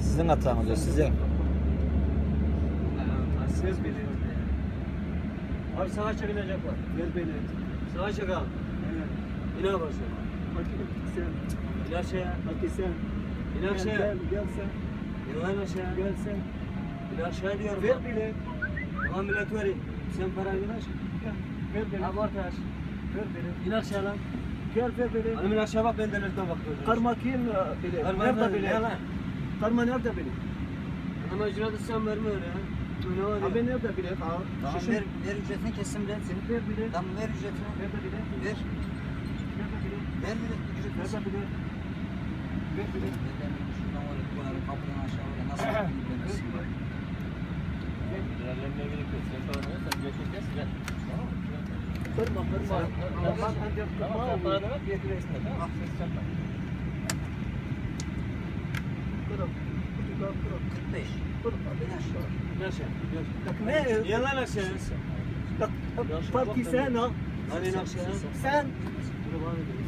Sizin hatanız o sizin. Siz biliyorsunuz. Abi sağa çekilecek var. Ver beni. Sağa çek abi. İn abi aşağı. sen. İn aşağıya. Hadi sen. İn aşağıya. gel, gel sen. İn lan aşağıya. Gel sen. İn aşağıya diyorum. Ver bile. Ulan millet vereyim. Sen parayı ver aşağı. Gel, Ver bile. Abi. Ver bile. İn aşağı lan. Gel ver bile. Hani in aşağı bak ben de nereden bakıyorum. Karma kim bile? Karma Nerede bile? bile? Karma nerede bile? Ama ücreti sen verme öyle ya. Ne var ya? Abi nerede bile? Tamam ver, ver ücretini kesin ben seni. Ver bile. Tamam ver ücretini. Nerede bile? Ver. Nerede bile? Ver bir de ücretini. Nerede bile? Ver bile. Ben şuradan var ya, koyarım kapıdan aşağı var ya, nasıl yüklemesin bak. Diğerlerine Hadi in aşağı. Sen. Dur bana bir?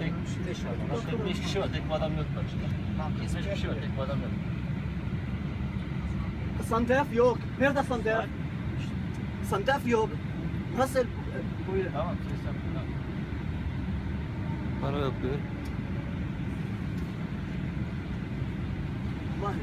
Tek, Beş var. Başka beş kişi var, tek bir adam yok kesin. Beş kişi var, tek bir adam yok. Sandef yok. Nerede Sandef? Sandef yok. Nasıl böyle? Tamam, ses yapma. Tamam. Para yok diyor. Var